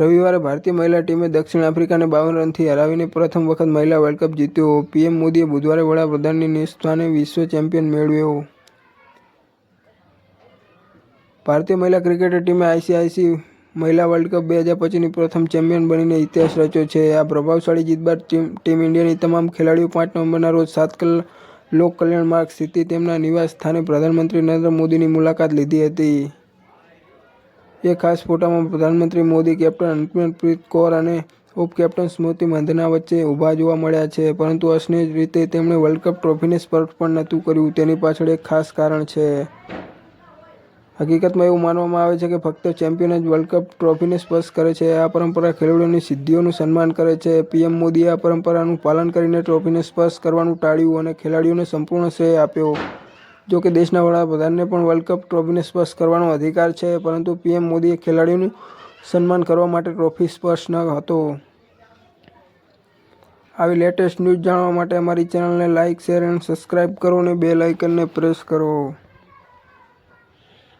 રવિવારે ભારતીય મહિલા ટીમે દક્ષિણ આફ્રિકાને બાવન રનથી હરાવીને પ્રથમ વખત મહિલા વર્લ્ડ કપ જીત્યો. પીએમ મોદીએ બુધવારે વડાપ્રધાનની નિસ્થાને વિશ્વ ચેમ્પિયન મેળવ્યો. ભારતીય મહિલા ક્રિકેટ ટીમે આઈસીઆઈસી મહિલા વર્લ્ડ કપ બે હજાર પચીસની પ્રથમ ચેમ્પિયન બનીને ઇતિહાસ રચ્યો છે. આ પ્રભાવશાળી જીત બાદ ટીમ ટીમ ઇન્ડિયાની તમામ ખેલાડીઓ પાંચ નવેમ્બરના રોજ સાત કલાક લોક કલ્યાણ માર્ગ સ્થિતિ તેમના નિવાસ સ્થાને પ્રધાનમંત્રી નરેન્દ્ર મોદીની મુલાકાત લીધી હતી. એક ખાસ ફોટામાં પ્રધાનમંત્રી મોદી કેપ્ટન હરમનપ્રીત કૌર અને ઉપ કેપ્ટન સ્મૃતિ મંધના વચ્ચે ઊભા જોવા મળ્યા છે. પરંતુ અસહ્ય રીતે તેમણે વર્લ્ડ કપ ટ્રોફીને સ્પર્શ પણ નહોતું કર્યું. તેની પાછળ એક ખાસ કારણ છે. હકીકતમાં એવું માનવામાં આવે છે કે ફક્ત ચેમ્પિયન જ વર્લ્ડ કપ ટ્રોફીને સ્પર્શ કરે છે. આ પરંપરા ખેલાડીઓની સિદ્ધિઓનું સન્માન કરે છે. પીએમ મોદીએ આ પરંપરાનું પાલન કરીને ટ્રોફીને સ્પર્શ કરવાનું ટાળ્યું અને ખેલાડીઓને સંપૂર્ણ શ્રેય આપ્યો. જો કે દેશના વડાપ્રધાનને પણ વર્લ્ડ કપ ટ્રોફીને સ્પર્શ કરવાનો અધિકાર છે, પરંતુ પીએમ મોદીએ ખેલાડીઓનું સન્માન કરવા માટે ટ્રોફી સ્પર્શ ન હતો. આવી લેટેસ્ટ ન્યૂઝ જાણવા માટે અમારી ચેનલને લાઇક શેર એન્ડ સબસ્ક્રાઇબ કરો અને બેલ આઇકનને પ્રેસ કરો.